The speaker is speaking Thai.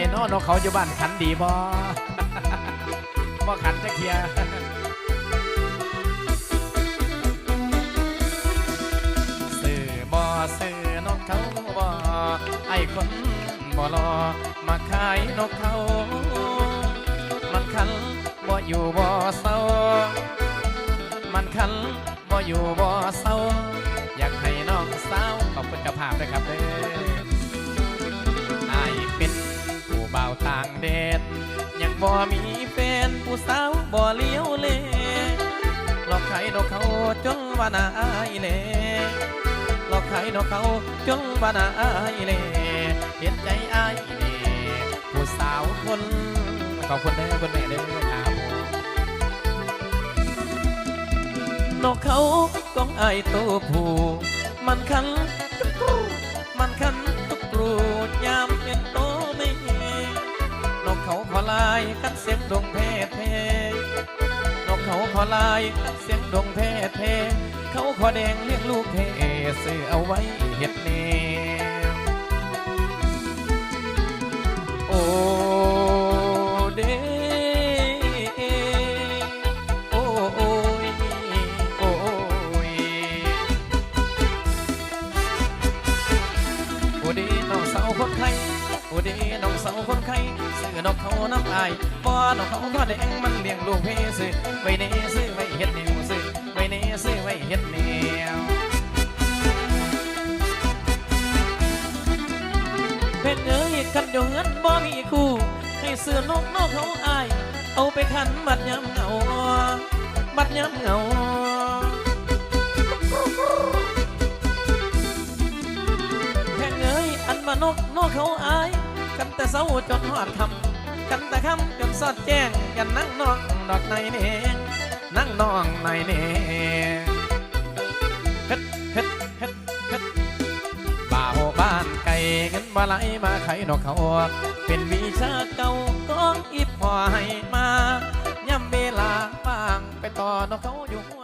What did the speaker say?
านกเขาอยู่บ้านขันดีบ่บ่ขันจะเคลียร์สื่อบ่สื่อนกเขาบ่ไอ้คนบ่รอมาขายนกเขา มันขันบ่อยู่บ่เศร้า มันขันบ่อยู่บ่เศร้า อยากให้น้องสาวขอบคุณเจ้าภาพด้วยครับเด้ออ มีแฟนผู้สาวบ่เลี้ยวเลยหลอกไข่นกเขาจนว่านาอายเลยหลอกไข่นกเขาจนว่านาอายเลยเห็นใจอายเด้ผู้สาวคนขอบคุณเด้คุณแม่เด้ครับนกเขากองไอายตัวผู้มันคันมันคันายกันเสียงดงเพเพนกเขาขอลายกันเสียงดงเพเพเขาขอแดงเลี้ยงลูกเพซื้อเอาไว้เห็ดเนโอ้เดโอ้โอ้ยโอ้ยโอ้ดีน้องสาวคนไทยโอ้ดีน้องสาวคนไทยซื้ นกเขาน้ำอายบ่นกเขาก็แดงมันเลี้ยงลูกเพซื้อไว้เนซื้อไว้เฮ็ดแนวซื้อไว้เนซื้อไว้เฮ็ดแนวเพชรเอ้ยคันเดียวเงินบ่มีคู่ ให้เสื้อนกนกเขาอาย เอาไปขันบัดยำเหงาบัดยำเหงาแค่เอ้ยอันมานกนกเขาอาย กันแต่เศร้าจนหอดคำกันแต่คำจนสอดแจ้งกันนั่งนองดอกในเนงนั่งนองในเนงเฮ็ดเฮ็ดเฮ็ดเฮ็ดบ่าวบ้านไก่เงินมาไหลมาไข่นกเขาเป็นวิชาเก่าของอีพอให้มาย่ำเวลาว่างไปต่อนกเขาอยู่หัว